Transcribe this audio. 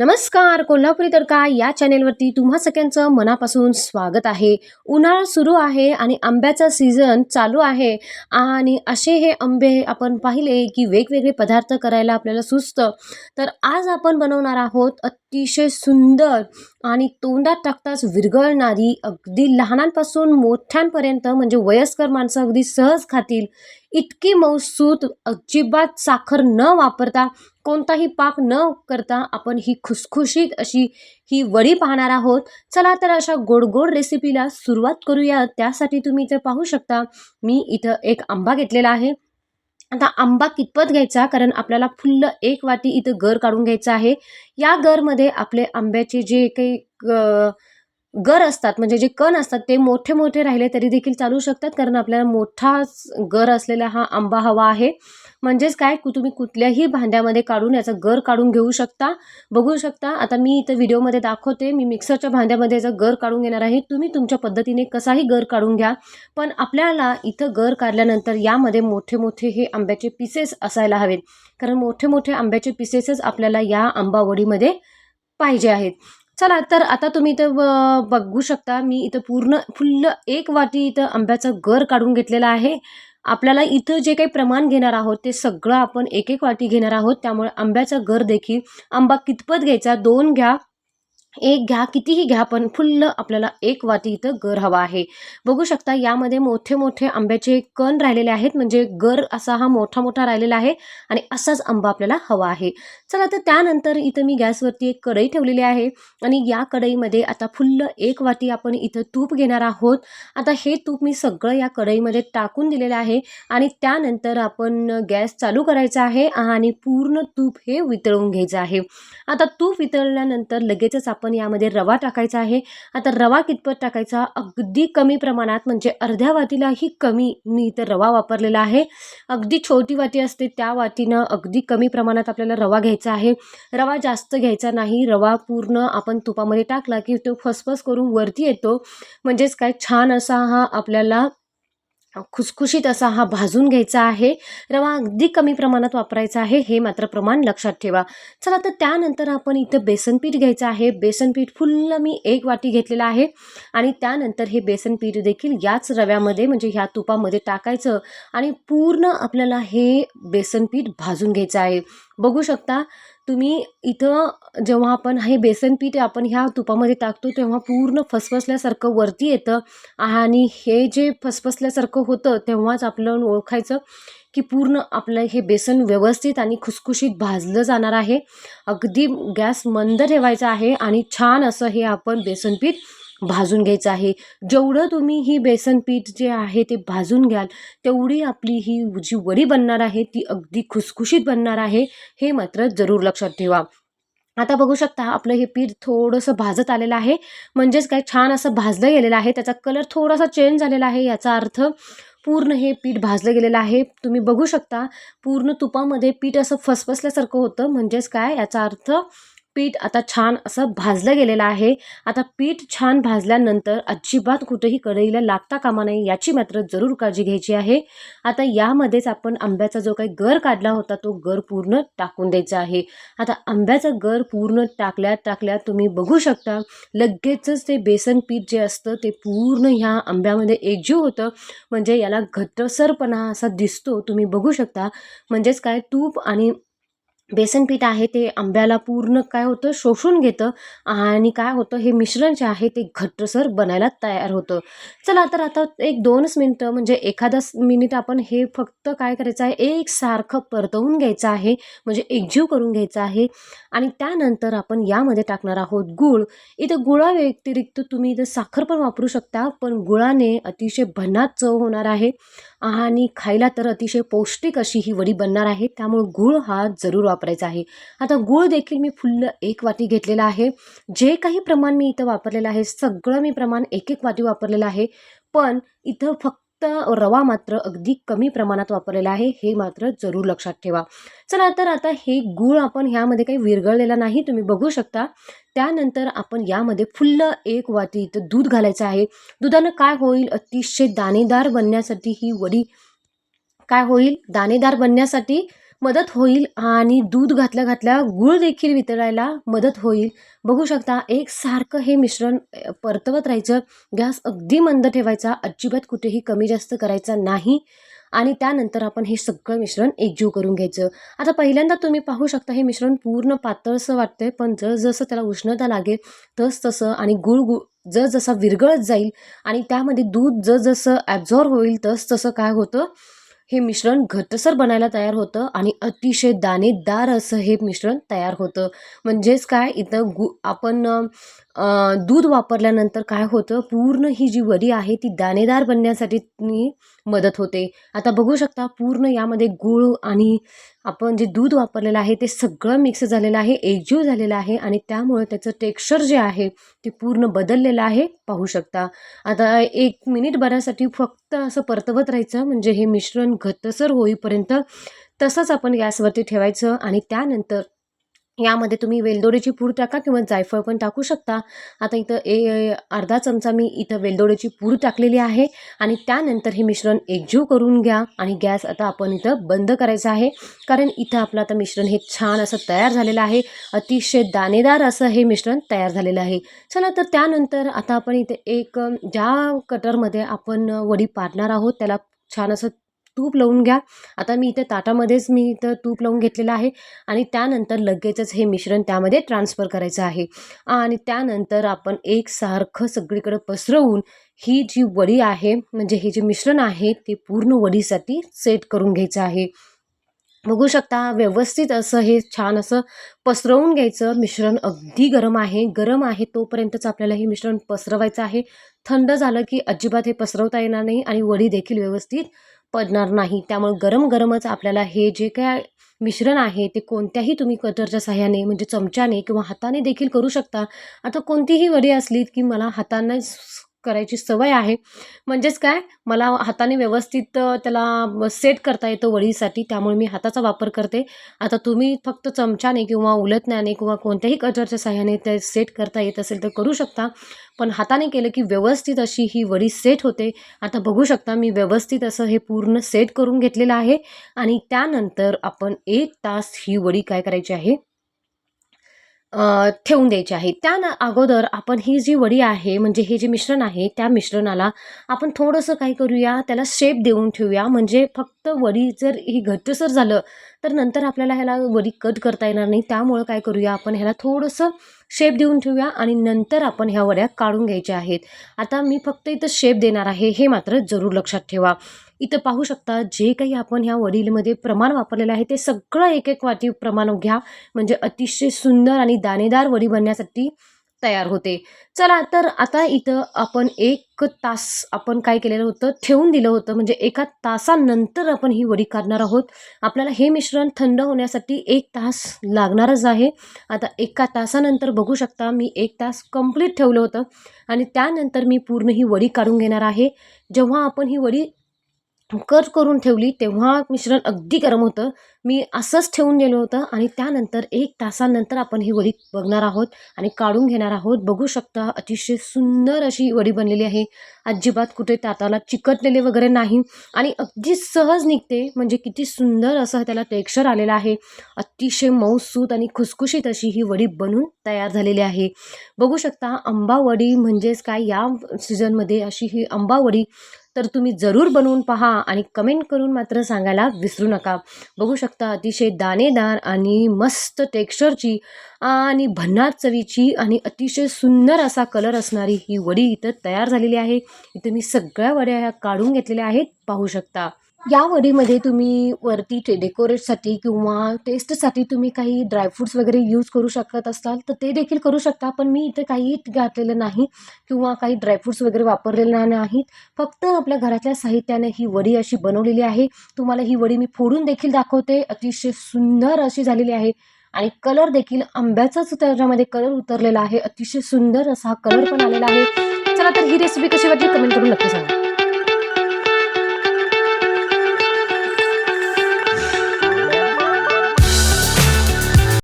नमस्कार कोल्हापुरी तडका या चॅनेलवरती तुम्हा सगळ्यांचं मनापासून स्वागत आहे. उन्हाळा सुरू आहे आणि आंब्याचा सीझन चालू आहे. आणि असे हे आंबे आपण पाहिले की वेगवेगळे पदार्थ करायला आपल्याला सुचतं. तर आज आपण बनवणार आहोत अतिशय सुंदर आणि तोंडात टाकताच विरघळणारी अगदी लहानांपासून मोठ्यांपर्यंत म्हणजे वयस्कर माणसं अगदी सहज खातील इतकी मौसूत अजिबात साखर न वापरता कोणताही पाक न करता आपण ही खुसखुशीत अशी ही वडी पाहणार आहोत. चला तर अशा गोड गोड रेसिपीला सुरुवात करूया. त्यासाठी तुम्ही इथं पाहू शकता मी इथं एक आंबा घेतलेला आहे. आता आंबा कितपत घ्यायचा? कारण आपल्याला फुल्ल एक वाटी इथं गर काढून घ्यायचं आहे. या गरमध्ये आपले आंब्याचे जे काही ग- गर असतात म्हणजे जे कण असतात ते मोठे मोठे राहिले तरी देखील चालू शकतात कारण आपल्याला मोठा गर असलेला हा आंबा हवा आहे. म्हणजेच काय? कु- तुम्ही कुठल्याही भांड्यामध्ये काढून याचा गर काढून घेऊ शकता. बघू शकता आता मी इथं व्हिडिओमध्ये दाखवते. मी मिक्सरच्या भांड्यामध्ये याचा गर काढून घेणार आहे. तुम्ही तुमच्या पद्धतीने कसाही गर काढून घ्या. पण आपल्याला इथं गर काढल्यानंतर यामध्ये मोठे मोठे हे आंब्याचे पीसेस असायला हवेत. कारण मोठे मोठे आंब्याचे पीसेसच आपल्याला या आंबावडीमध्ये पाहिजे आहेत. चला तर आता तुम्ही इथं ब- बघू शकता. मी इथं पूर्ण फुल्ल एक वाटी इथं आंब्याचं गर काढून घेतलेलं आहे. आपल्याला इथं जे काही प्रमाण घेणार आहोत ते सगळं आपण एक एक वाटी घेणार आहोत. त्यामुळे आंब्याचं घर देखील आंबा कितपत घ्यायचा दोन घ्या. एक घ्या कितीही घ्या पण फुल्ल आपल्याला एक वाटी इथं गर हवा आहे. बघू शकता यामध्ये मोठे मोठे आंब्याचे कण राहिलेले आहेत. म्हणजे गर असा हा मोठा मोठा राहिलेला आहे आणि असाच आंबा आपल्याला हवा आहे. चला तर त्यानंतर इथं मी गॅसवरती एक कढई ठेवलेली आहे आणि या कढईमध्ये आता फुल्ल एक वाटी आपण इथं तूप घेणार आहोत. आता हे तूप मी सगळं या कढईमध्ये टाकून दिलेलं आहे आणि त्यानंतर आपण गॅस चालू करायचा आहे आणि पूर्ण तूप हे वितळून घ्यायचं आहे. आता तूप वितळल्यानंतर लगेचच आपण यामध्ये रवा टाकायचा आहे. आता रवा कितपत टाकायचा? अगदी कमी प्रमाणात म्हणजे अर्ध्या वाटीलाही कमी मी इथं रवा वापरलेला आहे. अगदी छोटी वाटी असते त्या वाटीनं अगदी कमी प्रमाणात आपल्याला रवा घ्यायचा आहे. रवा जास्त घ्यायचा नाही रवा पूर्ण आपण तुपामध्ये टाकला की तो फसफस करून वरती येतो. म्हणजेच काय? छान असा हा आपल्याला खुसखुशीत असा हा भाजून घ्यायचा आहे. रवा अगदी कमी प्रमाणात वापरायचा आहे. हे मात्र प्रमाण लक्षात ठेवा. चला तर त्यानंतर आपण इथं बेसनपीठ घ्यायचं आहे. बेसनपीठ फुल्ल मी एक वाटी घेतलेलं आहे. आणि त्यानंतर हे बेसन पीठ देखील याच रव्यामध्ये म्हणजे ह्या तुपामध्ये टाकायचं आणि पूर्ण आपल्याला हे बेसनपीठ भाजून घ्यायचं आहे. बघू शकता तुम्ही इथं जेव्हा आपण हे बेसन पीठ आपण ह्या तुपामध्ये टाकतो तेव्हा पूर्ण फसफसल्यासारखं वरती येतं आणि हे जे फसफसल्यासारखं होतं तेव्हाच आपलं ओळखायचं की पूर्ण आपलं हे बेसन व्यवस्थित आणि खुसखुशीत भाजलं जाणार आहे. अगदी गॅस मंद ठेवायचा आहे आणि छान असं हे आपण बेसन पीठ भाजून घ्यायचं आहे. जेवढं तुम्ही ही बेसन पीठ जे आहे ते भाजून घ्याल तेवढी आपली ही जी वडी बनणार आहे ती अगदी खुसखुशीत बनणार आहे हे मात्र जरूर लक्षात ठेवा. आता बघू शकता आपलं हे पीठ थोडंसं भाजत आलेलं आहे. म्हणजेच काय छान असं भाजलं गेलेलं आहे. त्याचा कलर थोडासा चेंज झालेला आहे याचा अर्थ पूर्ण हे पीठ भाजलं गेलेलं आहे. तुम्ही बघू शकता पूर्ण तुपामध्ये पीठ असं फसफसल्यासारखं होतं. म्हणजेच काय याचा अर्थ पीठ आता छान असं भाजलं गेलेलं आहे. आता पीठ छान भाजल्यानंतर अजिबात कुठेही कढईला लागता कामा नाही याची मात्र जरूर काळजी घ्यायची आहे. आता यामध्येच आपण आंब्याचा जो काही गर काढला होता तो गर पूर्ण टाकून द्यायचा आहे. आता आंब्याचा गर पूर्ण टाकल्या टाकल्या तुम्ही बघू शकता लगेचच ते बेसन पीठ जे असतं ते पूर्ण ह्या आंब्यामध्ये एकजीव होतं. म्हणजे याला घट्टसरपणा असा दिसतो तुम्ही बघू शकता. म्हणजेच काय तूप आणि बेसनपीठ आहे ते आंब्याला पूर्ण काय होतं? शोषून घेतं आणि काय होतं? हे मिश्रण जे आहे ते घट्टसर बनायला तयार होतं. चला तर आता एक दोनच मिनटं म्हणजे एखादा मिनिट आपण हे फक्त काय करायचं आहे? एकसारखं परतवून घ्यायचं आहे म्हणजे एकजीव करून घ्यायचं आहे आणि त्यानंतर आपण यामध्ये टाकणार आहोत गूळ. इथं गुळा व्यतिरिक्त तुम्ही इथं साखर पण वापरू शकता पण गुळाने अतिशय भन्नाट चव होणार आहे. आणि खायला तर अतिशय पौष्टिक अशी ही वडी बनणार आहे. त्यामुळे गूळ हा जरूर वापरायचा आहे. आता गूळ देखील मी फुल्ल एक वाटी घेतलेला आहे. जे काही प्रमाण मी इथं वापरलेलं आहे सगळं मी प्रमाण एक एक वाटी वापरलेलं आहे. पण इथं फक्त रवा मात्र अगदी कमी प्रमाणात वापरलेला आहे हे मात्र जरूर लक्षात ठेवा. चला तर आता हे गूळ आपण ह्यामध्ये काही विरघळलेला नाही तुम्ही बघू शकता. त्यानंतर आपण यामध्ये फुल्ल एक वाटी इथं दूध घालायचं आहे. दुधानं काय होईल? अतिशय दाणेदार बनण्यासाठी ही वडी काय होईल? दाणेदार बनण्यासाठी मदत होईल आणि दूध घातल्या घातल्या गूळ देखील वितळायला मदत होईल. बघू शकता एक सारखं हे मिश्रण परतवत राहायचं. गॅस अगदी मंद ठेवायचा. अजिबात कुठेही कमी जास्त करायचा नाही. आणि त्यानंतर आपण हे सगळं मिश्रण एकजीव करून घ्यायचं. आता पहिल्यांदा तुम्ही पाहू शकता हे मिश्रण पूर्ण पातळसं वाटतंय. पण जसजसं त्याला उष्णता लागेल तस तसं आणि गुळ गुळ जसजसा विरघळत जाईल आणि त्यामध्ये दूध जसजसं ॲब्झॉर्ब होईल तस तसं काय होतं? हे मिश्रण घट्टसर बनायला तयार होतं आणि अतिशय दाणेदार असं हे मिश्रण तयार होतं. म्हणजेच काय? इथं गु आपण दूध वापरल्यानंतर काय होतं? पूर्ण ही जी वडी आहे ती दाणेदार बनण्यासाठी मदत होते. आता बघू शकता पूर्ण यामध्ये गूळ आणि आपण जे दूध वापरलेलं आहे ते सगळं मिक्स झालेलं आहे एकजीव झालेलं आहे आणि त्यामुळे त्याचं टेक्स्चर जे आहे ते पूर्ण बदललेलं आहे. पाहू शकता. आता एक मिनिट भरासाठी फक्त असं परतवत राहायचं म्हणजे हे मिश्रण घट्टसर होईपर्यंत तसंच आपण गॅसवरती ठेवायचं आणि त्यानंतर यामध्ये तुम्ही वेलदोडेची पूड टाका किंवा जायफळ पण टाकू शकता. आता इथं ए अर्धा चमचा मी इथं वेलदोडेची पूड टाकलेली आहे आणि त्यानंतर हे मिश्रण एकजीव करून घ्या आणि गॅस आता आपण इथं बंद करायचं आहे. कारण इथं आपलं आता मिश्रण हे छान असं तयार झालेलं आहे. अतिशय दाणेदार असं हे मिश्रण तयार झालेलं आहे. चला तर त्यानंतर आता आपण इथे एक ज्या कटरमध्ये आपण वडी पाडणार आहोत त्याला छान असं तूप लावून घ्या. आता मी इथे ताटामध्येच मी इथं तूप लावून घेतलेलं आहे आणि त्यानंतर लगेचच हे मिश्रण त्यामध्ये ट्रान्सफर करायचं आहे. आणि त्यानंतर आपण एकसारखं सगळीकडे पसरवून ही जी वडी आहे म्हणजे हे जे मिश्रण आहे ते पूर्ण वडीसाठी सेट करून घ्यायचं आहे. बघू शकता व्यवस्थित असं हे छान असं पसरवून घ्यायचं. मिश्रण अगदी गरम आहे. गरम आहे तोपर्यंतच आपल्याला हे मिश्रण पसरवायचं आहे. थंड झालं की अजिबात हे पसरवता येणार नाही आणि वडी देखील व्यवस्थित पडणार नाही. त्यामुळे गरम गरमच आपल्याला हे जे काय मिश्रण आहे ते कोणत्याही तुम्ही कटरच्या साह्याने म्हणजे चमच्याने किंवा हाताने देखील करू शकता. आता कोणतीही वडी असली की मला हाताने करायची सवय आहे. म्हणजेच काय मला हाताने व्यवस्थित त्याला सेट करता येतो वडीसाठी त्यामुळे मी हाताचा वापर करते. आता तुम्ही फक्त चमच्याने किंवा उलटण्याने किंवा कोणत्याही कटरच्या साह्याने ते सेट करता येत असेल तर करू शकता. पण हाताने केलं की व्यवस्थित अशी ही वडी सेट होते. आता बघू शकता मी व्यवस्थित असं हे पूर्ण सेट करून घेतलेलं आहे. आणि त्यानंतर आपण एक तास ही वडी काय करायची आहे? ठेवून द्यायचे आहे त्या अगोदर आपण ही जी वडी आहे म्हणजे हे जे मिश्रण आहे त्या मिश्रणाला आपण थोडंसं काय करूया त्याला शेप देऊन ठेवूया. म्हणजे फक्त वडी जर ही घट्टसर झालं तर नंतर आपल्याला ह्याला वडी कट करता येणार नाही. त्यामुळं काय करूया आपण ह्याला थोडंसं शेप देऊन ठेवूया आणि नंतर आपण ह्या वड्या काढून घ्यायच्या आहेत. आता मी फक्त इथं शेप देणार आहे हे मात्र जरूर लक्षात ठेवा. इथं पाहू शकता जे काही आपण ह्या वडीलमध्ये प्रमाण वापरलेलं आहे ते सगळं एक एक वाटी प्रमाण घ्या. म्हणजे अतिशय सुंदर आणि दाणेदार वडी बनण्यासाठी तयार होते. चला तर आता इथं आपण एक तास आपण काय केलेलं होतं? ठेवून दिलं होतं. म्हणजे एका तासानंतर आपण ही वडी काढणार आहोत. आपल्याला हे मिश्रण थंड होण्यासाठी एक तास लागणारच आहे. आता एका तासानंतर बघू शकता मी एक तास कंप्लीट ठेवलं होतं. आणि त्यानंतर मी पूर्ण ही वडी काढून घेणार आहे. जेव्हा आपण ही वडी कट करून ठेवली तेव्हा मिश्रण अगदी गरम होतं. मी असंच ठेवून गेलो होतं आणि त्यानंतर एक तासानंतर आपण ही वडी बघणार आहोत आणि काढून घेणार आहोत. बघू शकता अतिशय सुंदर अशी वडी बनलेली आहे. अजिबात कुठे ताताला चिकटलेले वगैरे नाही आणि अगदी सहज निघते. म्हणजे किती सुंदर असं त्याला टेक्स्चर आलेलं आहे. अतिशय मऊसूत आणि खुसखुशीत अशी ही वडी बनून तयार झालेली आहे. बघू शकता आंबावडी म्हणजेच काय? या सीझनमध्ये अशी ही आंबावडी तर तुम्ही जरूर बनवून पहा आणि कमेंट करून मात्र सांगायला विसरू नका. बघू शकता अतिशय दाणेदार आणि मस्त टेक्स्चरची आणि भन्नाट चवीची आणि अतिशय सुंदर असा कलर असणारी ही वडी इथं तयार झालेली आहे. इथं मी सगळ्या वड्या ह्या काढून घेतलेल्या आहेत. पाहू शकता. या वडीमध्ये तुम्ही वरती ते डेकोरेटसाठी किंवा टेस्टसाठी तुम्ही काही ड्रायफ्रूट्स वगैरे यूज करू शकत असाल तर ते देखील करू शकता. पण मी इथे काही घातलेलं नाही किंवा काही ड्रायफ्रूट्स वगैरे वापरलेले नाहीत. फक्त आपल्या घरातल्या साहित्याने ही वडी अशी बनवलेली आहे. तुम्हाला ही वडी मी फोडून देखील दाखवते. अतिशय सुंदर अशी झालेली आहे. आणि कलर देखील आंब्याचाच त्याच्यामध्ये कलर उतरलेला आहे. अतिशय सुंदर असा हा कलर पण आलेला आहे. चला तर ही रेसिपी कशी वाटली? कमेंट करून नक्की सांगा.